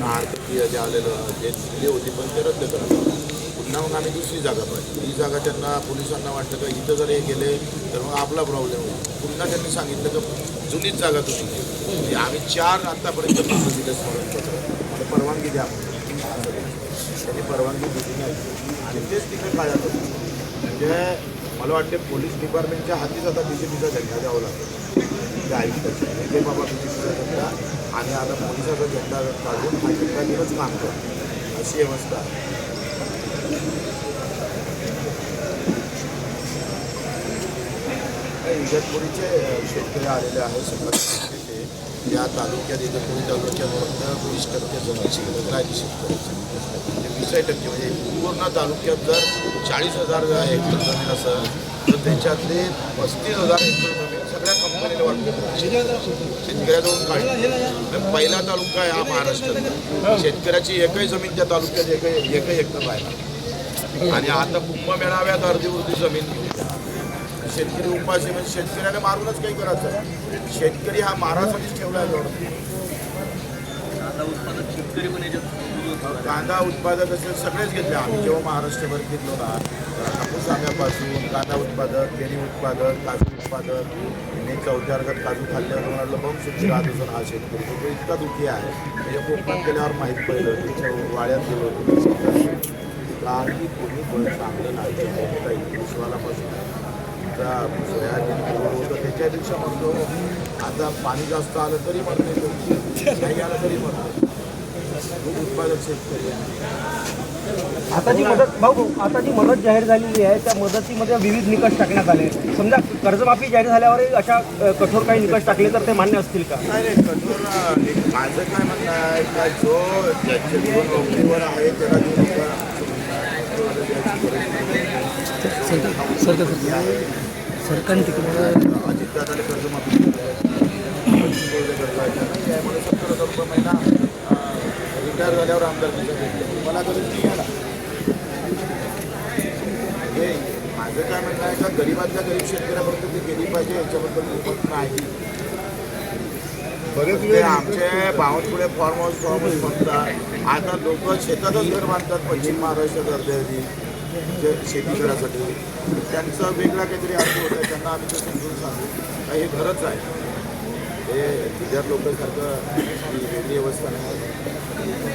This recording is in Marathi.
नाहरकती जे आलेलं जे दिली होती पण ते रद्द करावं पुन्हा मग आम्ही दुसरी जागा पाहिजे ही जागा त्यांना पोलिसांना वाटलं का इथं जर हे गेले तर मग आपला प्रॉब्लेम होईल. पुन्हा त्यांनी सांगितलं की जुनीच जागा तुम्ही घ्या. म्हणजे आम्ही चार आत्तापर्यंत पत्र दिलं स्मरणपत्र. मला परवानगी द्या. त्यांनी परवानगी दिली नाही. आणि तेच तिथे काय जातं म्हणजे मला वाटते पोलीस डिपार्टमेंटच्या हातीच आता बी जे पीचा झेंडा द्यावा लागतो. ते ऐकतात ते बाबा बी जे पीचा झेंडा आणि आता पोलिसाचा झेंडा काढून हा झेंडा घेऊनच काम करतो अशी अवस्था इगतपुरीचे शेतकरी आलेले आहेत सकाळी या तालुक्यात इगतपुरी तालुक्यात वीस टक्के जमीन शिल्लक शेतकऱ्याची म्हणजे वीस टक्के म्हणजे पूर्ण तालुक्यात जर चाळीस हजार हेक्टर जमीन असेल तर त्याच्यातले पस्तीस हजार हेक्टर जमीन सगळ्या कंपनीला वाटते. शेतकऱ्याजवळून काढली पहिला तालुका आहे हा महाराष्ट्रात शेतकऱ्याची एकही जमीन त्या तालुक्यात एकही एकही हेक्टर राहिला आणि आता कुंभमेळाव्यात मेळाव्यात उर्धी जमीन शेतकरी उपाशी म्हणजे शेतकऱ्याला मारूनच काही करायचं शेतकरी हा महाराष्ट्रातच ठेवला आहे जवळ आता उत्पादक शेतकरी पण याच्यात कांदा उत्पादक असे सगळेच घेतले आम्ही. जेव्हा महाराष्ट्रभर घेतलो ना कापूस आंब्यापासून कांदा उत्पादक केळी उत्पादक काजू उत्पादक मी चौथ्या वर्गात काजू खाल्ल्यावर म्हणालं बघ सुखी राहत असून हा शेतकरी? तो इतका दुःखी आहे. म्हणजे कोकणात गेल्यावर माहीत पडलं तिच्या वाड्यात गेलो होतो. काही कोणी पण चांगलं नाही काही विश्वालापासून सोयाबीन होतं त्याच्यापेक्षा म्हणतो आता पाणी जास्त आलं तरी म्हणतो नाही आलं तरी म्हणतो. उत्पादक शेतकरी आता जी मदत भाऊ आता जी मदत जाहीर झालेली आहे त्या मदतीमध्ये विविध निकष टाकण्यात आले. समजा कर्जमाफी जाहीर झाल्यावरही अशा कठोर काही निकष टाकले तर ते मान्य असतील का? नाही नाही कठोर माझं काय म्हणणं आहे का जो ज्याच्या जो नोकरीवर आहे त्याला जो सरकारने अजितदादाला कर्जमाफी. कर्ज आहे. नाही आहे म्हणून सत्तर हजार रुपये महिना रिटायर झाल्यावर आमदार मला हे माझं काय म्हणणं आहे का गरीबातल्या गरीब शेतकऱ्यापर्यंत ती गेली पाहिजे याच्याबद्दल नाही. बरेच वेळ आमचे Bawankule farm house farm house म्हणतात. आता लोक शेतातच घर बांधतात पश्चिम महाराष्ट्रात अर्धे जे शेती करायसाठी. त्यांचं वेगळा काहीतरी अर्थ होतं त्यांना आम्ही ते समजून सांगू. का हे घरच आहे. हे इतर लोकांसारखं वेगळी अवस्था नाही.